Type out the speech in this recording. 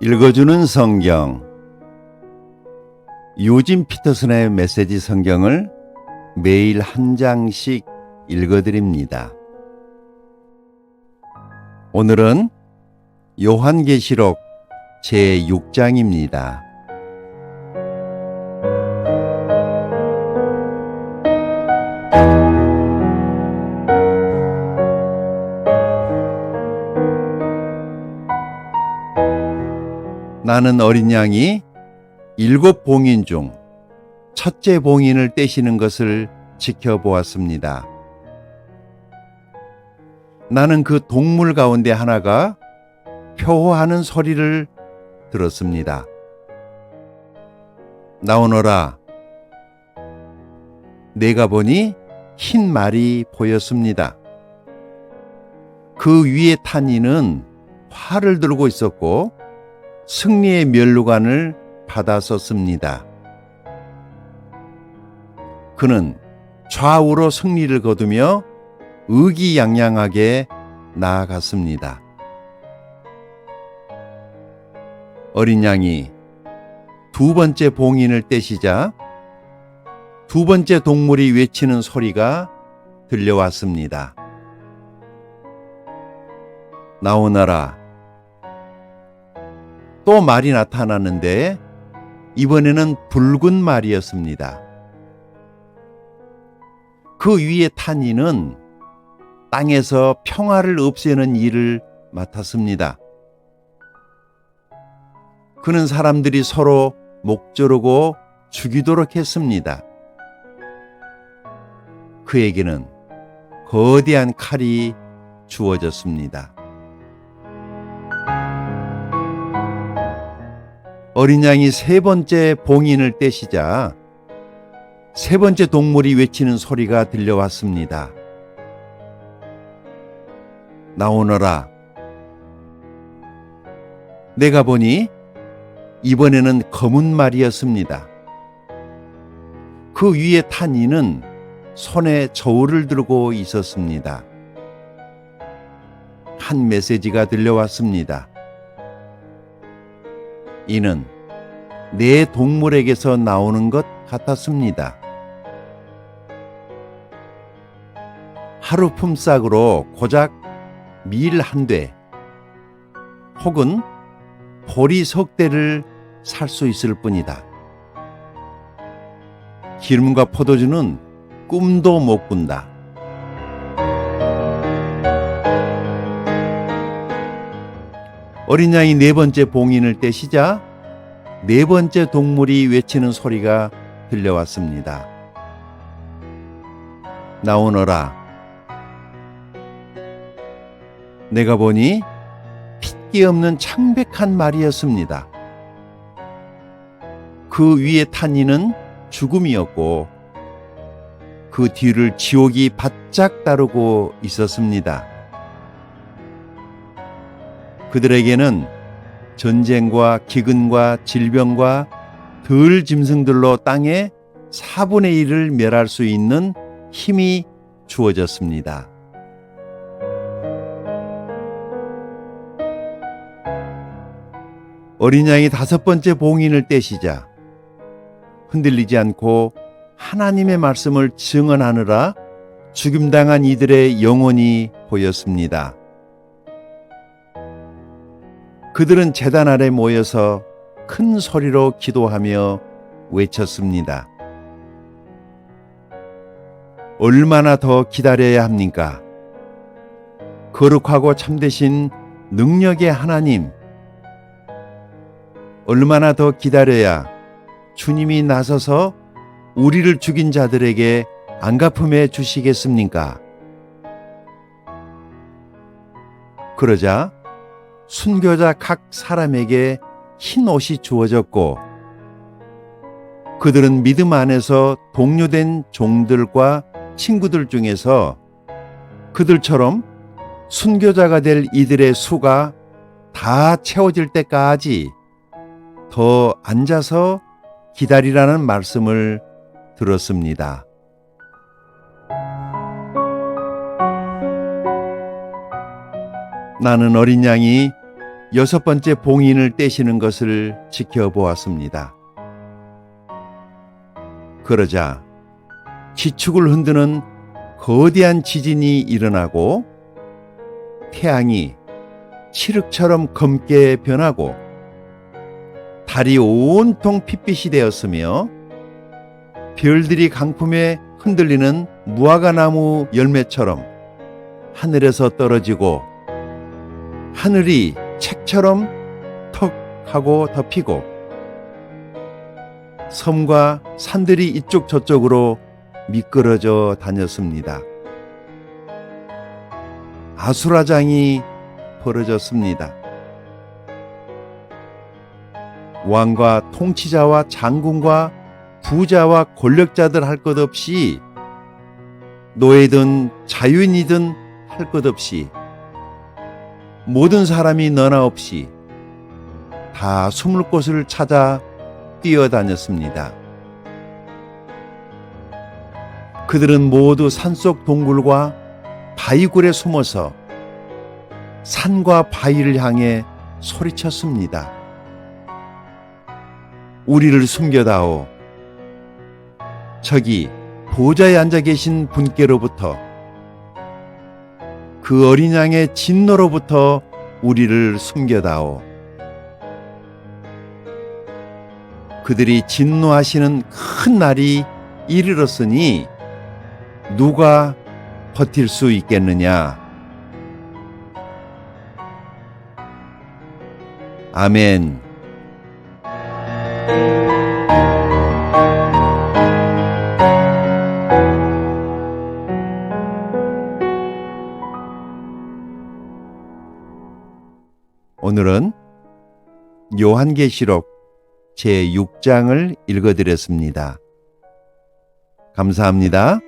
읽어주는 성경 유진 피터슨의 메시지 성경을 매일 한 장씩 읽어드립니다. 오늘은 요한계시록 제6장입니다. 나는 어린 양이 일곱 봉인 중 첫째 봉인을 떼시는 것을 지켜보았습니다. 나는 그 동물 가운데 하나가 표호하는 소리를 들었습니다. 나오너라. 내가 보니 흰 말이 보였습니다. 그 위에 탄 이는 활을 들고 있었고 승리의 멸루관을 받았었습니다. 그는 좌우로 승리를 거두며 의기양양하게 나아갔습니다. 어린 양이 두 번째 봉인을 떼시자 두 번째 동물이 외치는 소리가 들려왔습니다. 나오너라. 또 말이 나타나는데 이번에는 붉은 말이었습니다. 그 위에 탄 이는 땅에서 평화를 없애는 일을 맡았습니다. 그는 사람들이 서로 목조르고 죽이도록 했습니다. 그에게는 거대한 칼이 주어졌습니다. 어린 양이 세 번째 봉인을 떼시자 세 번째 동물이 외치는 소리가 들려왔습니다. 나오너라. 내가 보니 이번에는 검은 말이었습니다. 그 위에 탄 이는 손에 저울을 들고 있었습니다. 한 메시지가 들려왔습니다. 이는 내 동물에게서 나오는 것 같았습니다. 하루 품삯으로 고작 밀 한 대, 혹은 보리 석 대를 살 수 있을 뿐이다. 기름과 포도주는 꿈도 못 꾼다. 어린 양이 네 번째 봉인을 떼시자 네 번째 동물이 외치는 소리가 들려왔습니다. 나오너라. 내가 보니 핏기 없는 창백한 말이었습니다. 그 위에 탄 이는 죽음이었고 그 뒤를 지옥이 바짝 따르고 있었습니다. 그들에게는 전쟁과 기근과 질병과 덜 짐승들로 땅의 4분의 1을 멸할 수 있는 힘이 주어졌습니다. 어린 양이 다섯 번째 봉인을 떼시자 흔들리지 않고 하나님의 말씀을 증언하느라 죽임당한 이들의 영혼이 보였습니다. 그들은 재단 아래 모여서 큰 소리로 기도하며 외쳤습니다. 얼마나 더 기다려야 합니까? 거룩하고 참되신 능력의 하나님, 얼마나 더 기다려야 주님이 나서서 우리를 죽인 자들에게 안갚음해 주시겠습니까? 그러자 순교자 각 사람에게 흰 옷이 주어졌고 그들은 믿음 안에서 동료된 종들과 친구들 중에서 그들처럼 순교자가 될 이들의 수가 다 채워질 때까지 더 앉아서 기다리라는 말씀을 들었습니다. 나는 어린 양이 여섯 번째 봉인을 떼시는 것을 지켜보았습니다. 그러자 지축을 흔드는 거대한 지진이 일어나고 태양이 칠흑처럼 검게 변하고 달이 온통 핏빛이 되었으며 별들이 강품에 흔들리는 무화과나무 열매처럼 하늘에서 떨어지고 하늘이 책처럼 턱 하고 덮이고 섬과 산들이 이쪽 저쪽으로 미끄러져 다녔습니다. 아수라장이 벌어졌습니다. 왕과 통치자와 장군과 부자와 권력자들 할 것 없이 노예든 자유인이든 할 것 없이 모든 사람이 너나 없이 다 숨을 곳을 찾아 뛰어다녔습니다. 그들은 모두 산속 동굴과 바위굴에 숨어서 산과 바위를 향해 소리쳤습니다. 우리를 숨겨다오. 저기 보좌에 앉아 계신 분께로부터 그 어린 양의 진노로부터 우리를 숨겨다오. 그들이 진노하시는 큰 날이 이르렀으니 누가 버틸 수 있겠느냐? 아멘. 오늘은 요한계시록 제6장을 읽어드렸습니다. 감사합니다.